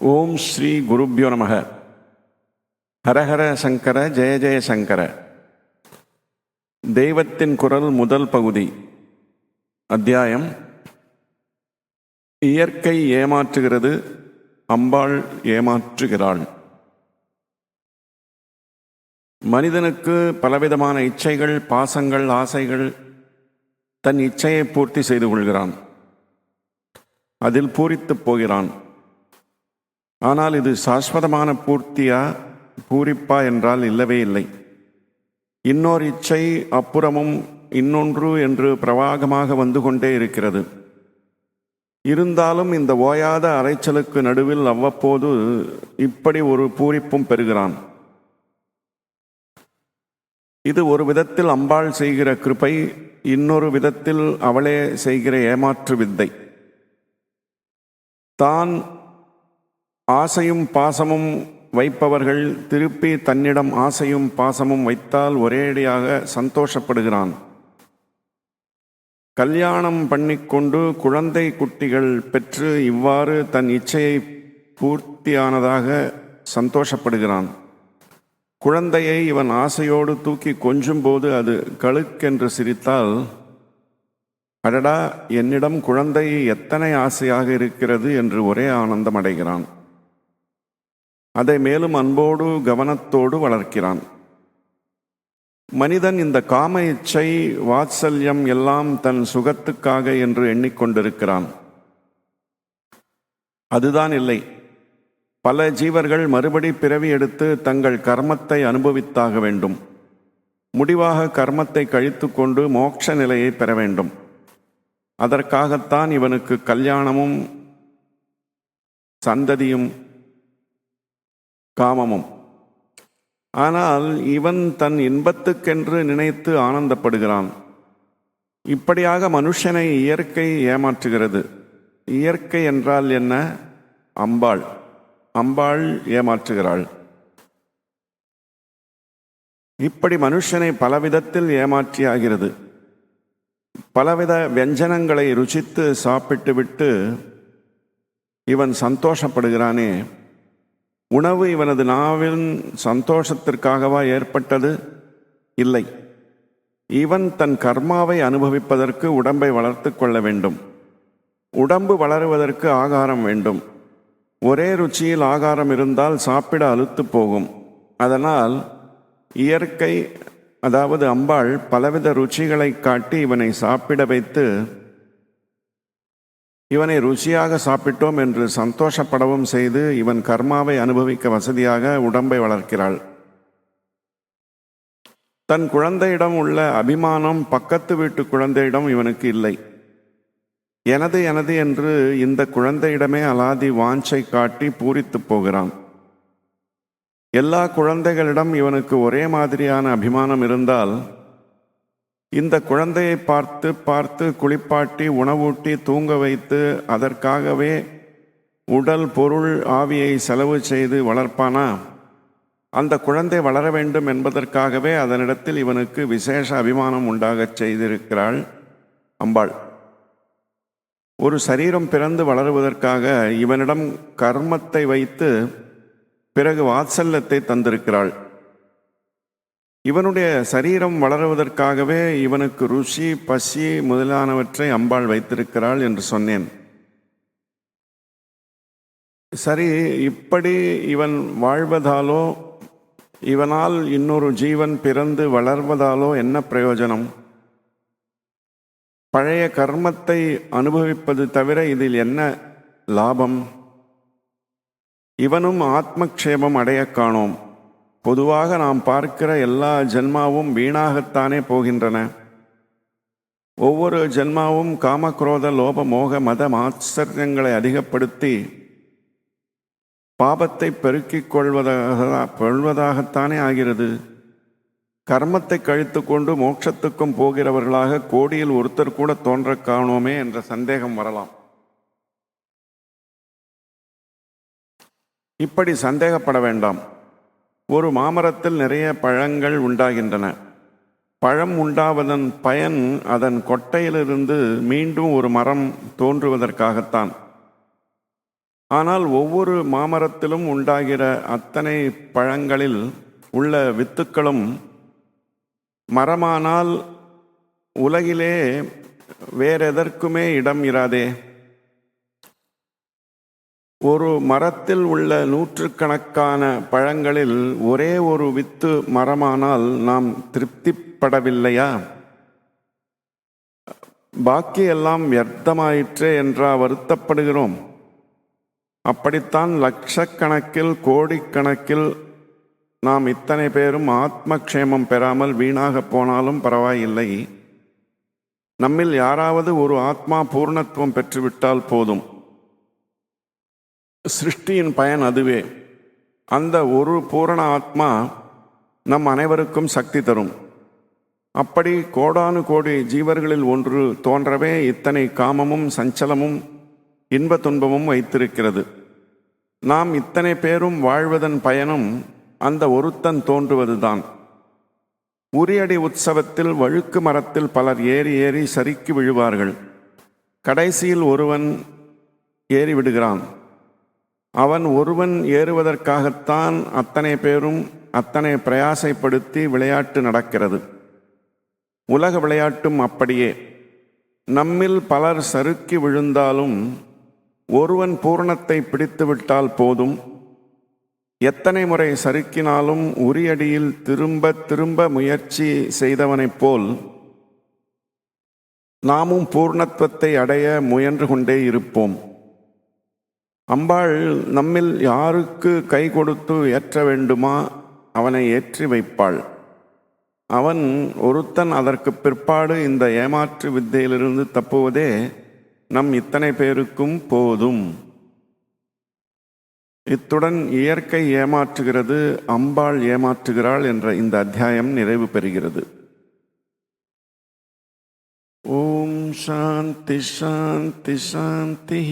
ஓம் ஸ்ரீ குருப்யோ நமக. ஹரஹர சங்கர ஜெய ஜெய சங்கர. தெய்வத்தின் குரல் முதல் பகுதி. அத்தியாயம். இயற்கை ஏமாற்றுகிறது அம்பாள் ஏமாற்றுகிறாள். மனிதனுக்கு பலவிதமான இச்சைகள் பாசங்கள் ஆசைகள் தன் இச்சையை பூர்த்தி செய்து கொள்கிறான். அதில் பூரித்துப் போகிறான். ஆனால் இது சாஸ்வதமான பூர்த்தியா பூரிப்பா என்றால் இல்லவே இல்லை. இன்னொரு இச்சை அப்புறமும் இன்னொன்று என்று பிரவாகமாக வந்து கொண்டே இருக்கிறது. இருந்தாலும் இந்த ஓயாத அரைச்சலுக்கு நடுவில் அவ்வப்போது இப்படி ஒரு பூரிப்பும் பெறுகிறான். இது ஒரு விதத்தில் அம்பாள் செய்கிற கிருபை இன்னொரு விதத்தில் அவளே செய்கிற ஏமாற்று வித்தை. தான் ஆசையும் பாசமும் வைப்பவர்கள் திருப்பி தன்னிடம் ஆசையும் பாசமும் வைத்தால் ஒரேடியாக சந்தோஷப்படுகிறான். கல்யாணம் பண்ணிக்கொண்டு குழந்தை குட்டிகள் பெற்று இவ்வாறு தன் இச்சையை பூர்த்தியானதாக சந்தோஷப்படுகிறான். குழந்தையை இவன் ஆசையோடு தூக்கி கொஞ்சும்போது அது கழுக்கென்று சிரித்தால் அடடா என்னிடம் குழந்தை எத்தனை ஆசையாக இருக்கிறது? என்று ஒரே ஆனந்தம் அடைகிறான். அதை மேலும் அன்போடு கவனத்தோடு வளர்க்கிறான். மனிதன் இந்த காம இச்சை வாத்சல்யம் எல்லாம் தன் சுகத்துக்காக என்று எண்ணிக்கொண்டிருக்கிறான். அதுதான் இல்லை. பல ஜீவர்கள் மறுபடி பிறவி எடுத்து தங்கள் கர்மத்தை அனுபவித்தாக வேண்டும். முடிவாக கர்மத்தை கழித்து கொண்டு மோட்ச நிலையை பெற வேண்டும். அதற்காகத்தான் இவனுக்கு கல்யாணமும் சந்ததியும் காமமும். ஆனால் இவன் தன் இன்பத்துக்கென்று நினைத்து ஆனந்தப்படுகிறான். இப்படியாக மனுஷனை இயற்கை ஏமாற்றுகிறது. இயற்கை என்றால் என்ன? அம்பாள். அம்பாள் ஏமாற்றுகிறாள். இப்படி மனுஷனை பலவிதத்தில் ஏமாற்றியாகிறது. பலவித வியஞ்சனங்களை ருசித்து சாப்பிட்டுவிட்டு இவன் சந்தோஷப்படுகிறானே. உணவு இவனது நாவின் சந்தோஷத்திற்காகவா ஏற்பட்டது? இல்லை. இவன் தன் கர்மாவை அனுபவிப்பதற்கு உடம்பை வளர்த்து கொள்ள வேண்டும். உடம்பு வளருவதற்கு ஆகாரம் வேண்டும். ஒரே ருச்சியில் ஆகாரம் இருந்தால் சாப்பிட அழுத்து போகும். அதனால் இயற்கை அதாவது அம்பாள் பலவித ருச்சிகளை காட்டி இவனை சாப்பிட வைத்து இவனை ருசியாக சாப்பிட்டோம் என்று சந்தோஷப்படவும் செய்து இவன் கர்மாவை அனுபவிக்க வசதியாக உடம்பை வளர்க்கிறாள். தன் குழந்தையிடம் உள்ள அபிமானம் பக்கத்து வீட்டு குழந்தையிடம் இவனுக்கு இல்லை. எனது எனது என்று இந்த குழந்தையிடமே அலாதி வாஞ்சை காட்டி பூரித்து போகிறான். எல்லா குழந்தைகளிடம் இவனுக்கு ஒரே மாதிரியான அபிமானம் இருந்தால் இந்த குழந்தையை பார்த்து பார்த்து குளிப்பாட்டி உணவூட்டி தூங்க வைத்து அதற்காகவே உடல் பொருள் ஆவியை செலவு செய்து வளர்ப்பானா? அந்த குழந்தை வளர வேண்டும் என்பதற்காகவே அதனிடத்தில் இவனுக்கு விசேஷ அபிமானம் உண்டாகச் செய்திருக்கிறாள் அம்பாள். ஒரு சரீரம் பிறந்து வளருவதற்காக இவனிடம் கர்மத்தை வைத்து பிறகு வாத்சல்யத்தை தந்திருக்கிறாள். இவனுடைய சரீரம் வளருவதற்காகவே இவனுக்கு ருசி பசி முதலானவற்றை அம்பாள் வைத்திருக்கிறாள் என்று சொன்னேன். சரி இப்படி இவன் வாழ்வதாலோ இவனால் இன்னொரு ஜீவன் பிறந்து வளர்வதாலோ என்ன பிரயோஜனம்? பழைய கர்மத்தை அனுபவிப்பது தவிர இதில் என்ன லாபம்? இவனும் ஆத்மக்ஷேமம் அடைய காணோம். பொதுவாக நாம் பார்க்கிற எல்லா ஜென்மாவும் வீணாகத்தானே போகின்றன. ஒவ்வொரு ஜென்மாவும் காமக்ரோத லோப மோக மத மாச்சரியங்களை அதிகப்படுத்தி பாபத்தை பெருக்கிக் கொள்வதாக கொள்வதாகத்தானே ஆகிறது. கர்மத்தை கழித்து கொண்டு மோட்சத்துக்கும் போகிறவர்களாக கோடியில் ஒருத்தர் கூட தோன்ற காணோமே என்ற சந்தேகம் வரலாம். இப்படி சந்தேகப்பட வேண்டாம். ஒரு மாமரத்தில் நிறைய பழங்கள் உண்டாகின்றன. பழம் உண்டாவதன் பயன் அதன் கொட்டையிலிருந்து மீண்டும் ஒரு மரம் தோன்றுவதற்காகத்தான். ஆனால் ஒவ்வொரு மாமரத்திலும் உண்டாகிற அத்தனை பழங்களில் உள்ள வித்துக்களும் மரமானால் உலகிலே வேறெதற்குமே இடம் இராதே. ஒரு மரத்தில் உள்ள நூற்றுக்கணக்கான பழங்களில் ஒரே ஒரு வித்து மரமானால் நாம் திருப்திப்படவில்லையா? பாக்கி எல்லாம் வியர்த்தமாயிற்றே என்றா வருத்தப்படுகிறோம். அப்படித்தான் லட்சக்கணக்கில் கோடிக்கணக்கில் நாம் இத்தனை பேரும் ஆத்மக்ஷேமம் பெறாமல் வீணாக போனாலும் பரவாயில்லை. நம்மில் யாராவது ஒரு ஆத்மா பூர்ணத்துவம் பெற்றுவிட்டால் போதும். சிருஷ்டியின் பயன் அதுவே. அந்த ஒரு பூரண ஆத்மா நம் அனைவருக்கும் சக்தி தரும். அப்படி கோடானு கோடி ஜீவர்களில் ஒன்று தோன்றவே இத்தனை காமமும் சஞ்சலமும் இன்ப துன்பமும் வைத்திருக்கிறது. நாம் இத்தனை பேரும் வாழ்வதன் பயனும் அந்த ஒருத்தன் தோன்றுவதுதான். உரியடி உற்சவத்தில் வழுக்கு மரத்தில் பலர் ஏறி ஏறி சறுக்கி விழுவார்கள். கடைசியில் ஒருவன் ஏறிவிடுகிறான். அவன் ஒருவன் ஏறுவதற்காகத்தான் அத்தனை பேரும் அத்தனை பிரயாசைப்படுத்தி விளையாட்டு நடக்கிறது. உலக விளையாட்டும் அப்படியே. நம்மில் பலர் சறுக்கி விழுந்தாலும் ஒருவன் பூரணத்தை பிடித்துவிட்டால் போதும். எத்தனை முறை சறுக்கினாலும் உரியடியில் திரும்ப திரும்ப முயற்சி செய்தவனைப் போல் நாமும் பூர்ணத்துவத்தை அடைய முயன்று கொண்டே இருப்போம். அம்பாள் நம்மில் யாருக்கு கை கொடுத்து ஏற்ற வேண்டுமா? அவனை ஏற்றி வைப்பாள். அவன் ஒருத்தன் அதற்கு பிற்பாடு இந்த ஏமாற்று வித்தையிலிருந்து தப்புவதே நம் இத்தனை பேருக்கும் போதும். இத்துடன் இயற்கை ஏமாற்றுகிறது அம்பாள் ஏமாற்றுகிறாள் என்ற இந்த அத்தியாயம் நிறைவு பெறுகிறது. ஓம் சாந்தி சாந்தி சாந்தி.